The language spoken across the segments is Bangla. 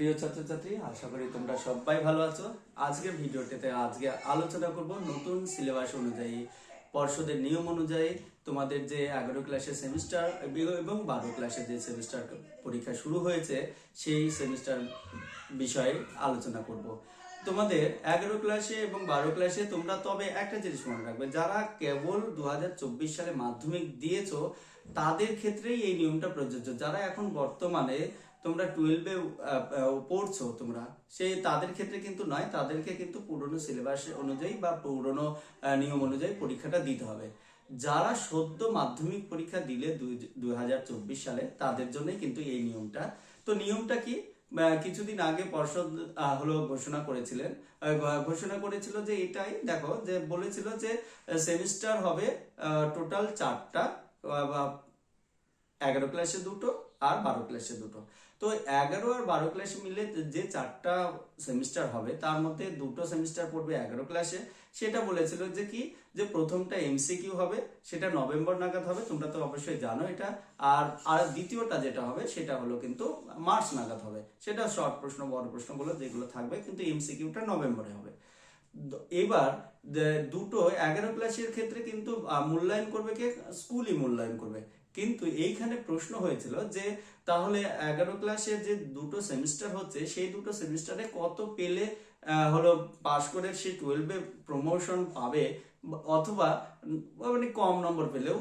প্রিয় ছাত্রছাত্রী, আশা করি তোমরা সবাই ভালো আছো। আজকের ভিডিওটিতে আজকে আলোচনা করব নতুন সিলেবাস অনুযায়ী, পর্ষদের নিয়ম অনুযায়ী তোমাদের যে এগারো ক্লাসের সেমিস্টার এবং বারো ক্লাসের যে সেমিস্টার পরীক্ষা শুরু হয়েছে, সেই সেমিস্টার বিষয়ে আলোচনা করব। তোমাদের এগারো ক্লাসে এবং বারো ক্লাসে তোমরা তবে একটা জিনিস মনে রাখবে, যারা কেবল দুই হাজার চব্বিশ সালে মাধ্যমিক দিয়েছ, তাদের ক্ষেত্রেই এই নিয়মটা প্রযোজ্য। যারা এখন বর্তমানে তোমরা টুয়েলভে পড়ছো তোমরা সেই তাদের ক্ষেত্রে কিন্তু নয়, তাদেরকে কিন্তু পুরনো সিলেবাস অনুযায়ী বা পুরনো নিয়ম অনুযায়ী পরীক্ষাটা দিতে হবে। যারা সদ্য মাধ্যমিক পরীক্ষা দিলে দুই হাজার চব্বিশ সালে, তাদের জন্যই কিন্তু এই নিয়মটা। তো নিয়মটা কি? কিছুদিন আগে পর্ষদ হলো ঘোষণা করেছিলেন। ঘোষণা করেছিল যে এটাই, দেখো, যে বলেছিল যে সেমিস্টার হবে টোটাল চারটা এগারো ক্লাসে দুটো আর বারো ক্লাসে দুটো। তো এগারো আর বারো ক্লাসে মিলে যে চারটা সেমিস্টার হবে, তার মধ্যে দুটো সেমিস্টার পড়বে এগারো ক্লাসে সেটা বলেছিল যে কি? যে প্রথমটা এমসিকিউ হবে, সেটা নভেম্বর নাগাদ হবে, তোমরা তো অবশ্যই জানো এটা। আর আর দ্বিতীয়টা যেটা হবে, সেটা হলো কিন্তু মার্চ নাগাদ হবে। সেটা শর্ট প্রশ্ন, বড় প্রশ্নগুলো যেগুলো থাকবে, কিন্তু এমসিকিউটা নভেম্বরে হবে। এবার দুটো এগারো ক্লাসের ক্ষেত্রে কিন্তু মূল্যায়ন করবে কে? স্কুলই মূল্যায়ন করবে। কিন্তু এইখানে প্রশ্ন হয়েছিল যে তাহলে এগারো ক্লাসে যে দুটো সেমিস্টার হচ্ছে, সেই দুটো সেমিস্টারে কত পেলে হলো পাশ করে সে টুয়েলভে প্রমোশন পাবে, অথবা মানে কম নম্বর পেলেও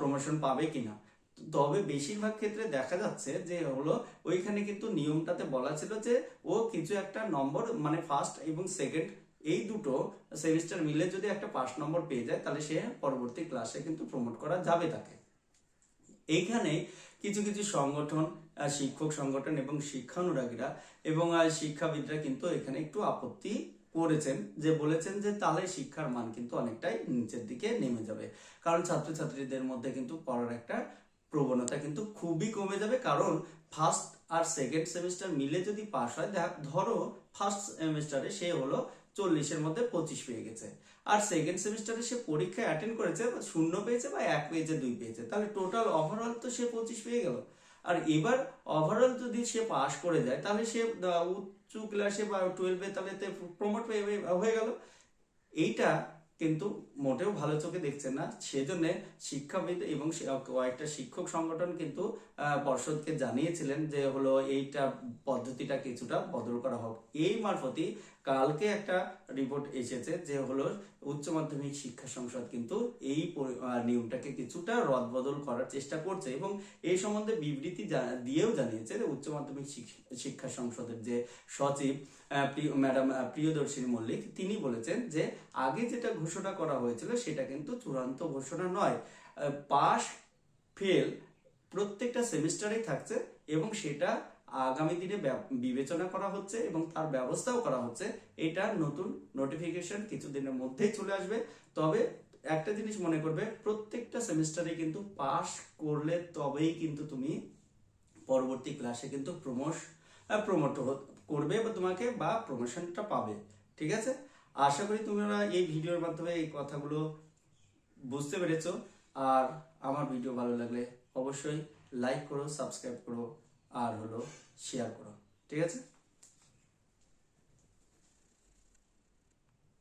প্রমোশন পাবে কিনা? তবে বেশিরভাগ ক্ষেত্রে দেখা যাচ্ছে যে হলো ওইখানে কিন্তু নিয়মটাতে বলা ছিল যে ও কিছু একটা নম্বর মানে ফার্স্ট এবং সেকেন্ড এই দুটো সেমিস্টার মিলে যদি একটা পাস নম্বর পেয়ে যায়, তাহলে সে পরবর্তী ক্লাসে কিন্তু প্রমোট করা যাবে তাকে। এইখানে কিছু কিছু সংগঠন শিক্ষক সংগঠন এবং শিক্ষানুরাগীরা এবং শিক্ষাবিদরা কিন্তু এখানে একটু আপত্তি করেছেন যে বলেছেন যে তাহলে শিক্ষার মান কিন্তু অনেকটাই নিচের দিকে নেমে যাবে। কারণ ছাত্রছাত্রীদের মধ্যে কিন্তু পড়ার একটা প্রবণতা কিন্তু খুবই কমে যাবে। কারণ ফার্স্ট আর সেকেন্ড সেমিস্টার মিলে যদি পাস হয় ধরো ফার্স্ট সেমিস্টারে সে হলো চল্লিশের মধ্যে পঁচিশ পেয়ে গেছে। আর সেকেন্ড সেমিস্টারে সে পরীক্ষায় অ্যাটেন্ড করেছে শূন্য পেয়েছে বা এক পেয়েছে, দুই পেয়েছে। তাহলে টোটাল ওভারঅল তো সে পঁচিশ পেয়ে গেল। আর এবার ওভারঅল যদি সে পাস করে যায়, তাহলে সে উচ্চ ক্লাসে বা টুয়েলভে তাহলে প্রমোট হয়ে গেল। এইটা কিন্তু মোটেও ভালো চোখে দেখছে না। সেজন্য শিক্ষাবিদ এবং কয়েকটা শিক্ষক সংগঠন কিন্তু পর্ষদকে জানিয়েছিলেন যে হলো এইটা পদ্ধতিটা কিছুটা বদল করা হোক। এই মারফতই কালকে একটা রিপোর্ট এসেছে যে হলো উচ্চ মাধ্যমিক শিক্ষা সংসদ কিন্তু এই নিয়মটাকে কিছুটা রদবদল করার চেষ্টা করছে এবং এই সম্বন্ধে বিবৃতি দিয়েও জানিয়েছে যে উচ্চ মাধ্যমিক শিক্ষা সংসদের যে সচিব ম্যাডাম প্রিয়দর্শিনী মল্লিক, তিনি বলেছেন যে আগে যেটা ঘোষণা করা হয়েছিল, সেটা কিন্তু চূড়ান্ত ঘোষণা নয়। পাস ফেল প্রত্যেকটা সেমিস্টারেই থাকছে এবং সেটা আগামী দিনে বিবেচনা করা হচ্ছে এবং তার ব্যবস্থাও করা হচ্ছে। এটা নতুন নোটিফিকেশন কিছুদিনের মধ্যেই চলে আসবে। তবে একটা জিনিস মনে করবে, প্রত্যেকটা সেমিস্টারে কিন্তু পাস করলে তবেই কিন্তু তুমি পরবর্তী ক্লাসে কিন্তু প্রমোশ প্রমোট করবে বা তোমাকে বা প্রমোশনটা পাবে। ঠিক আছে? আশা করি তোমরা এই ভিডিওর মাধ্যমে এই কথাগুলো বুঝতে পেরেছ। আর আমার ভিডিও ভালো লাগলে অবশ্যই লাইক করো সাবস্ক্রাইব করো, আর হলো শেয়ার করো। ঠিক আছে?